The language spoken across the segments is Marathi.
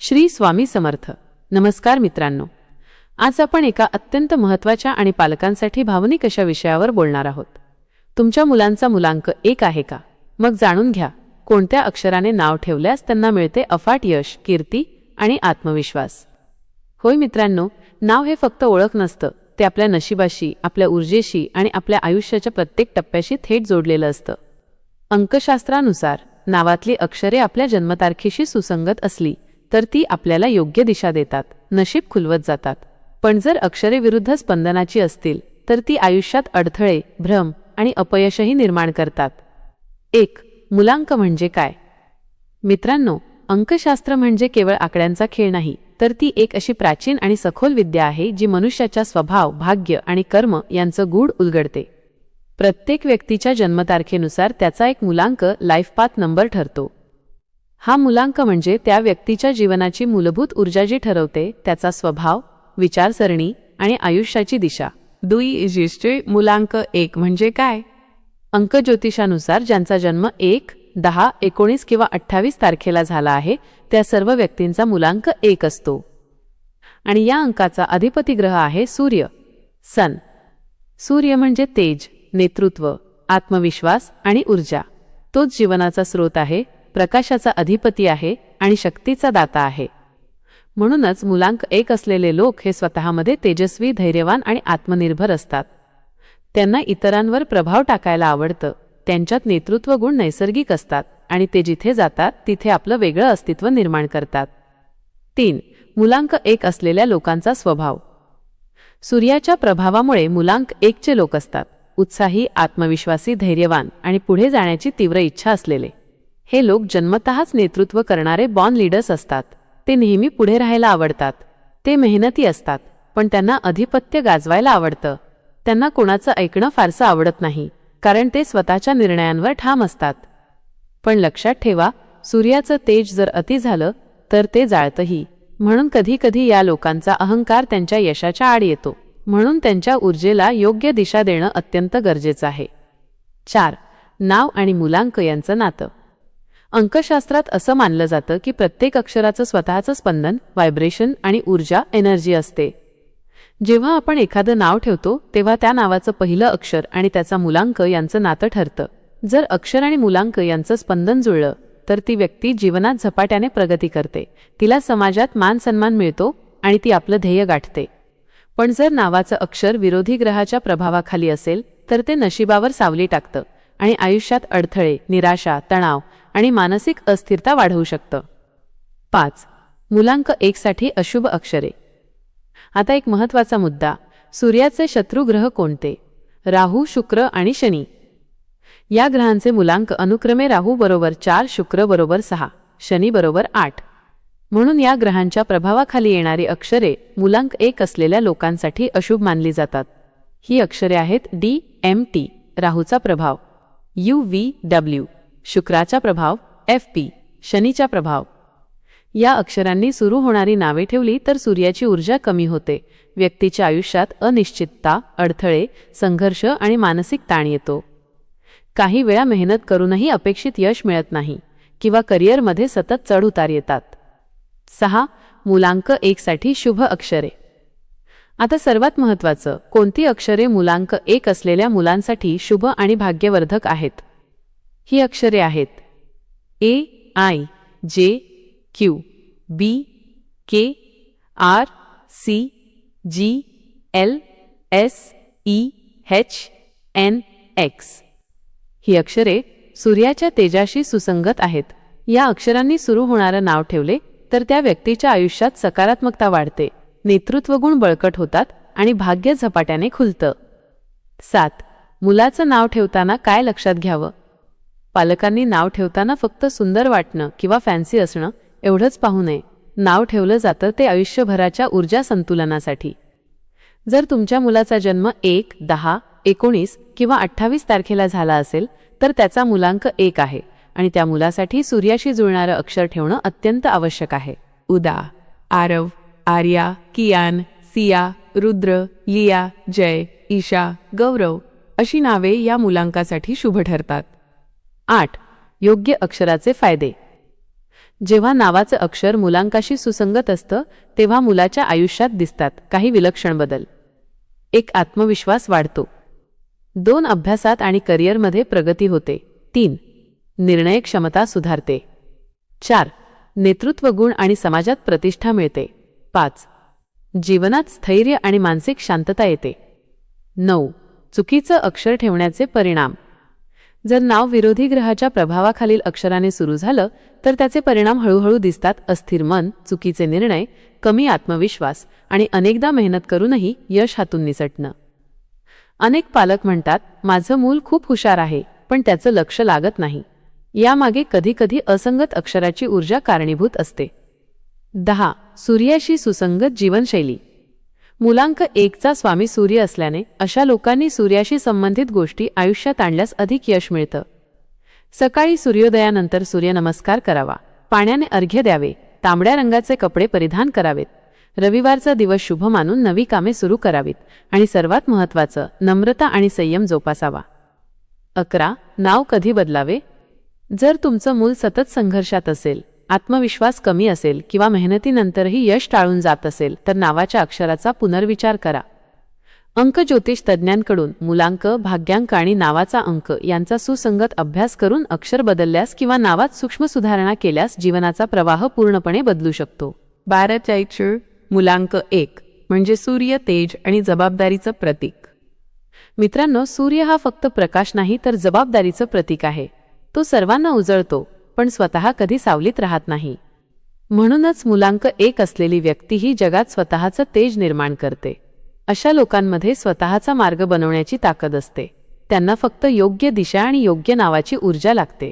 श्री स्वामी समर्थ. नमस्कार मित्रांनो. आज आपण एका अत्यंत महत्त्वाच्या आणि पालकांसाठी भावनिक अशा विषयावर बोलणार आहोत. तुमच्या मुलांचा मुलांक एक आहे का? मग जाणून घ्या कोणत्या अक्षराने नाव ठेवल्यास त्यांना मिळते अफाट यश कीर्ती आणि आत्मविश्वास? होय मित्रांनो नाव हे फक्त ओळख नसतं ते आपल्या नशिबाशी आपल्या ऊर्जेशी आणि आपल्या आयुष्याच्या प्रत्येक टप्प्याशी थेट जोडलेलं असतं. अंकशास्त्रानुसार नावातली अक्षरे आपल्या जन्मतारखेशी सुसंगत असली तर ती आपल्याला योग्य दिशा देतात नशीब खुलवत जातात. पण जर अक्षरे विरुद्ध स्पंदनाची असतील तर ती आयुष्यात अडथळे भ्रम आणि अपयशही निर्माण करतात. एक मुलांक म्हणजे काय? मित्रांनो अंकशास्त्र म्हणजे केवळ आकड्यांचा खेळ नाही तर ती एक अशी प्राचीन आणि सखोल विद्या आहे जी मनुष्याच्या स्वभाव भाग्य आणि कर्म यांचं गूढ उलगडते. प्रत्येक व्यक्तीच्या जन्मतारखेनुसार त्याचा एक मुलांक लाईफ पाथ नंबर ठरतो. हा मुलांक म्हणजे त्या व्यक्तीच्या जीवनाची मूलभूत ऊर्जा जी ठरवते त्याचा स्वभाव विचारसरणी आणि आयुष्याची दिशा. दुई ज्येष्ठे मुलांक एक म्हणजे काय? अंकज्योतिषानुसार ज्यांचा जन्म एक दहा एकोणीस किंवा अठ्ठावीस तारखेला झाला आहे त्या सर्व व्यक्तींचा मुलांक एक असतो. आणि या अंकाचा अधिपती ग्रह आहे सूर्य. सन. सूर्य म्हणजे तेज नेतृत्व आत्मविश्वास आणि ऊर्जा. तोच जीवनाचा स्रोत आहे प्रकाशाचा अधिपती आहे आणि शक्तीचा दाता आहे. म्हणूनच मुलांक एक असलेले लोक हे स्वतःमध्ये तेजस्वी धैर्यवान आणि आत्मनिर्भर असतात. त्यांना इतरांवर प्रभाव टाकायला आवडतं. त्यांच्यात नेतृत्व गुण नैसर्गिक असतात आणि ते जिथे जातात तिथे आपलं वेगळं अस्तित्व निर्माण करतात. तीन मुलांक एक असलेल्या लोकांचा स्वभाव. सूर्याच्या प्रभावामुळे मुलांक एकचे लोक असतात. उत्साही आत्मविश्वासी धैर्यवान आणि पुढे जाण्याची तीव्र इच्छा असलेले. हे लोक जन्मतःच नेतृत्व करणारे बॉन लीडर्स असतात. ते नेहमी पुढे राहायला आवडतात. ते मेहनती असतात पण त्यांना अधिपत्य गाजवायला आवडतं. त्यांना कोणाचं ऐकणं फारसं आवडत नाही कारण ते स्वतःच्या निर्णयांवर ठाम असतात. पण लक्षात ठेवा सूर्याचं तेज जर अति झालं तर ते जाळतंही. म्हणून कधीकधी या लोकांचा अहंकार त्यांच्या यशाच्या आड येतो. म्हणून त्यांच्या ऊर्जेला योग्य दिशा देणं अत्यंत गरजेचं आहे. चार नाव आणि मुलांक यांचं नातं. अंकशास्त्रात असं मानलं जातं की प्रत्येक अक्षराचं स्वतःचं स्पंदन व्हायब्रेशन आणि ऊर्जा एनर्जी असते. जेव्हा आपण एखादं नाव ठेवतो तेव्हा त्या नावाचं पहिलं अक्षर आणि त्याचा मुलांक यांचं नातं ठरतं. जर अक्षर आणि मुलांक यांचं स्पंदन जुळलं तर ती व्यक्ती जीवनात झपाट्याने प्रगती करते. तिला समाजात मान सन्मान मिळतो आणि ती आपलं ध्येय गाठते. पण जर नावाचं अक्षर विरोधी ग्रहाच्या प्रभावाखाली असेल तर ते नशिबावर सावली टाकतं. आणि आयुष्यात अडथळे निराशा तणाव आणि मानसिक अस्थिरता वाढवू शकतं. पाच. मुलांक एकसाठी अशुभ अक्षरे. आता एक महत्त्वाचा मुद्दा. सूर्याचे शत्रुग्रह कोणते? राहू शुक्र आणि शनी. या ग्रहांचे मुलांक अनुक्रमे राहू बरोबर चार शुक्र बरोबर सहा शनी बरोबर आठ. म्हणून या ग्रहांच्या प्रभावाखाली येणारी अक्षरे मुलांक एक असलेल्या लोकांसाठी अशुभ मानली जातात. ही अक्षरे आहेत डी एम टी राहूचा प्रभाव. U V W. शुक्राचा प्रभाव एफ पी शनीचा प्रभाव. या अक्षरांनी सुरू होणारी नावे ठेवली तर सूर्याची ऊर्जा कमी होते. व्यक्तीच्या आयुष्यात अनिश्चितता अडथळे संघर्ष आणि मानसिक ताण येतो. काही वेळा मेहनत करूनही अपेक्षित यश मिळत नाही किंवा करिअरमध्ये सतत चढउतार येतात. सहा मुलांक एकसाठी शुभ अक्षरे. आता सर्वात महत्त्वाचं कोणती अक्षरे मुलांक एक असलेल्या मुलांसाठी शुभ आणि भाग्यवर्धक आहेत? ही अक्षरे आहेत. A I J Q B K R C G L S E H N X. ही अक्षरे सूर्याच्या तेजाशी सुसंगत आहेत. या अक्षरांनी सुरू होणारं नाव ठेवले तर त्या व्यक्तीच्या आयुष्यात सकारात्मकता वाढते. नेतृत्वगुण बळकट होतात आणि भाग्य झपाट्याने खुलतं. सात मुलाचं नाव ठेवताना काय लक्षात घ्यावं? पालकांनी नाव ठेवताना फक्त सुंदर वाटणं किंवा फॅन्सी असणं एवढंच पाहू नये. नाव ठेवलं जातं ते आयुष्यभराच्या ऊर्जा संतुलनासाठी. जर तुमच्या मुलाचा जन्म एक दहा एकोणीस किंवा अठ्ठावीस तारखेला झाला असेल तर त्याचा मुलांक एक आहे आणि त्या मुलासाठी सूर्याशी जुळणारं अक्षर ठेवणं अत्यंत आवश्यक आहे. उदा. आरव. आर्या कियान सिया रुद्र लिया जय ईशा गौरव अशी नावे या मुलांकासाठी शुभ ठरतात. आठ. योग्य अक्षराचे फायदे. जेव्हा नावाचं अक्षर मुलांकाशी सुसंगत असतं तेव्हा मुलाच्या आयुष्यात दिसतात काही विलक्षण बदल. एक आत्मविश्वास वाढतो. दोन अभ्यासात आणि करिअरमध्ये प्रगती होते. तीन. निर्णय क्षमता सुधारते. चार. नेतृत्व गुण आणि समाजात प्रतिष्ठा मिळते. पाच. जीवनात स्थैर्य आणि मानसिक शांतता येते. नऊ. चुकीचं अक्षर ठेवण्याचे परिणाम. जर नाव विरोधी ग्रहाच्या प्रभावाखालील अक्षराने सुरू झालं तर त्याचे परिणाम हळूहळू दिसतात अस्थिर मन चुकीचे निर्णय कमी आत्मविश्वास आणि अनेकदा मेहनत करूनही यश हातून निसटणं. अनेक पालक म्हणतात माझं मूल खूप हुशार आहे पण त्याचं लक्ष लागत नाही. यामागे कधीकधी असंगत अक्षराची ऊर्जा कारणीभूत असते. दहा. सूर्याशी सुसंगत जीवनशैली. मुलांक एकचा स्वामी सूर्य असल्याने अशा लोकांनी सूर्याशी संबंधित गोष्टी आयुष्यात आणल्यास अधिक यश मिळतं. सकाळी सूर्योदयानंतर सूर्यनमस्कार करावा. पाण्याने अर्घ्य द्यावे. तांबड्या रंगाचे कपडे परिधान करावेत. रविवारचा दिवस शुभ मानून नवी कामे सुरू करावीत. आणि सर्वात महत्त्वाचं नम्रता आणि संयम जोपासावा. अकरा. नाव कधी बदलावे? जर तुमचं मूल सतत संघर्षात असेल आत्मविश्वास कमी असेल किंवा मेहनतीनंतरही यश टाळून जात असेल तर नावाच्या अक्षराचा पुनर्विचार करा. अंक ज्योतिष तज्ज्ञांकडून मुलांक भाग्यांक आणि नावाचा अंक यांचा सुसंगत अभ्यास करून अक्षर बदलल्यास किंवा नावात सूक्ष्म सुधारणा केल्यास जीवनाचा प्रवाह पूर्णपणे बदलू शकतो. बारा चैत्र मुलांक एक म्हणजे सूर्य तेज आणि जबाबदारीचं प्रतीक. मित्रांनो सूर्य हा फक्त प्रकाश नाही तर जबाबदारीचं प्रतीक आहे. तो सर्वांना उजळतो. पण स्वतः कधी सावलीत राहत नाही. म्हणूनच मुलांक एक असलेली व्यक्ती ही जगात स्वतःचं तेज निर्माण करते. अशा लोकांमध्ये स्वतःचा मार्ग बनवण्याची ताकद असते. त्यांना फक्त योग्य दिशा आणि योग्य नावाची ऊर्जा लागते.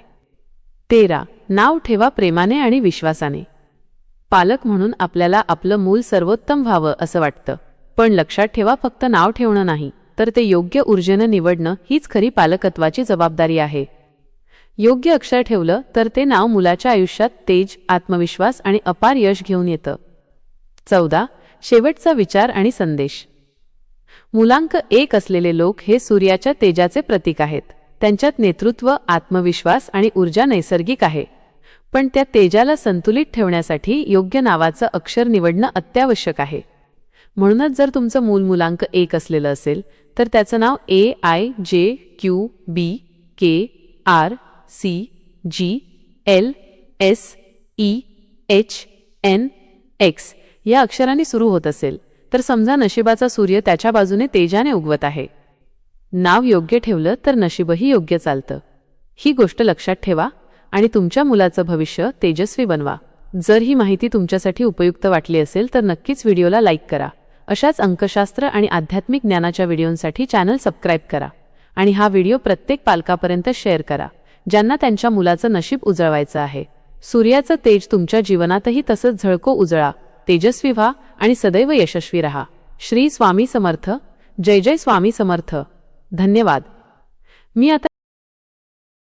तेरा. नाव ठेवा प्रेमाने आणि विश्वासाने. पालक म्हणून आपल्याला आपलं मूल सर्वोत्तम व्हावं असं वाटतं. पण लक्षात ठेवा फक्त नाव ठेवणं नाही तर ते योग्य ऊर्जेनं निवडणं हीच खरी पालकत्वाची जबाबदारी आहे. योग्य अक्षर ठेवलं तर ते नाव मुलाच्या आयुष्यात तेज आत्मविश्वास आणि अपार यश घेऊन येतं. चौदा. शेवटचा विचार आणि संदेश. मुलांक एक असलेले लोक हे सूर्याच्या तेजाचे प्रतीक आहेत. त्यांच्यात नेतृत्व आत्मविश्वास आणि ऊर्जा नैसर्गिक आहे. पण त्या तेजाला संतुलित ठेवण्यासाठी योग्य नावाचं अक्षर निवडणं अत्यावश्यक आहे. म्हणूनच जर तुमचं मूल मुलांक एक असलेलं असेल तर त्याचं नाव A I J Q B K R C G L S E H N X या अक्षरांनी सुरू होत असेल. तर समजा नशिबाचा सूर्य त्याच्या बाजूने तेजाने उगवत आहे. नाव योग्य ठेवलं तर नशीबही योग्य चालतं. ही गोष्ट लक्षात ठेवा आणि तुमच्या मुलाचं भविष्य तेजस्वी बनवा. जर ही माहिती तुमच्यासाठी उपयुक्त वाटली असेल तर नक्कीच व्हिडिओला लाईक करा. अशाच अंकशास्त्र आणि आध्यात्मिक ज्ञानाच्या व्हिडिओंसाठी चॅनल सबस्क्राईब करा आणि हा व्हिडिओ प्रत्येक पालकापर्यंत शेअर करा. ज्यांना त्यांच्या मुलाचं नशीब उजळवायचं आहे. सूर्याचं तेज तुमच्या जीवनातही तसंच झळको उजळा. तेजस्वी व्हा आणि सदैव यशस्वी रहा. श्री स्वामी समर्थ. जय जय स्वामी समर्थ. धन्यवाद. मी आता